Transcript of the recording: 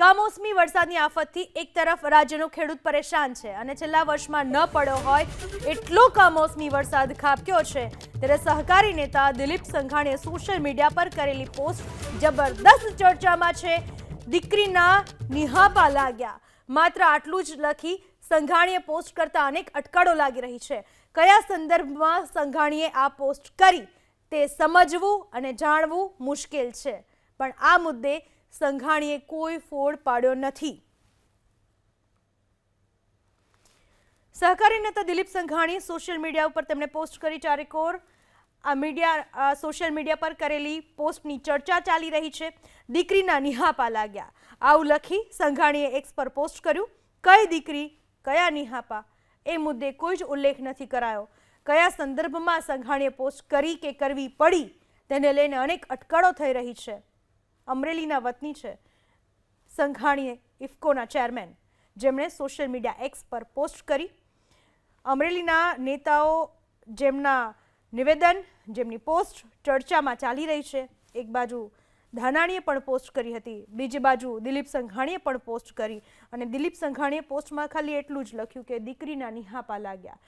કમોસમી વરસાદની આફતથી એક તરફ રાજ્યનો ખેડૂત પરેશાન છે અને છેલ્લા વર્ષમાં ન પડ્યો હોય એટલો કમોસમી વરસાદ ખાબક્યો છે. ત્યારે સહકારી નેતા દિલીપ સંઘાણીએ સોશિયલ મીડિયા પર કરેલી પોસ્ટ જબરદસ્ત ચર્ચામાં છે. દીકરીના નિહાપા લાગ્યા. માત્ર આટલું જ લખી સંઘાણીએ પોસ્ટ કરતા અનેક અટકળો લાગી રહી છે. કયા સંદર્ભમાં સંઘાણીએ આ પોસ્ટ કરી તે સમજવું અને જાણવું મુશ્કેલ છે. પણ આ મુદ્દે સંઘાણીએ કોઈ ફોડ પાડ્યો નથી. સહકારી નેતા દિલીપ સંઘાણી સોશિયલ મીડિયા ઉપર તેમણે પોસ્ટ કરી ચારેકોર. આ મીડિયા સોશિયલ મીડિયા પર કરેલી પોસ્ટની ચર્ચા ચાલી રહી છે. દીકરીના નિહાપા લાગ્યા. આવું લખી સંઘાણીએ એક્સ પર પોસ્ટ કર્યું. કઈ દીકરી, કયા નિહાપા? એ મુદ્દે કોઈ જ ઉલ્લેખ નથી કરાયો. કયા સંદર્ભમાં સંઘાણીએ પોસ્ટ કરી કે કરવી પડી? તેને લઈને અનેક અટકળો થઈ રહી છે. અમરેલીના વતની છે સંઘાણીએ ઇફકોના ચેરમેન. જેમણે સોશિયલ મીડિયા એક્સ પર પોસ્ટ કરી. અમરેલીના નેતાઓ જેમના નિવેદન, જેમની પોસ્ટ ચર્ચામાં ચાલી રહી છે. એક બાજુ ધાનાણીએ પણ પોસ્ટ કરી હતી, બીજી બાજુ દિલીપ સંઘાણીએ પણ પોસ્ટ કરી. અને દિલીપ સંઘાણીએ પોસ્ટમાં ખાલી એટલું જ લખ્યું કે દીકરીના નિહાપા લાગ્યા.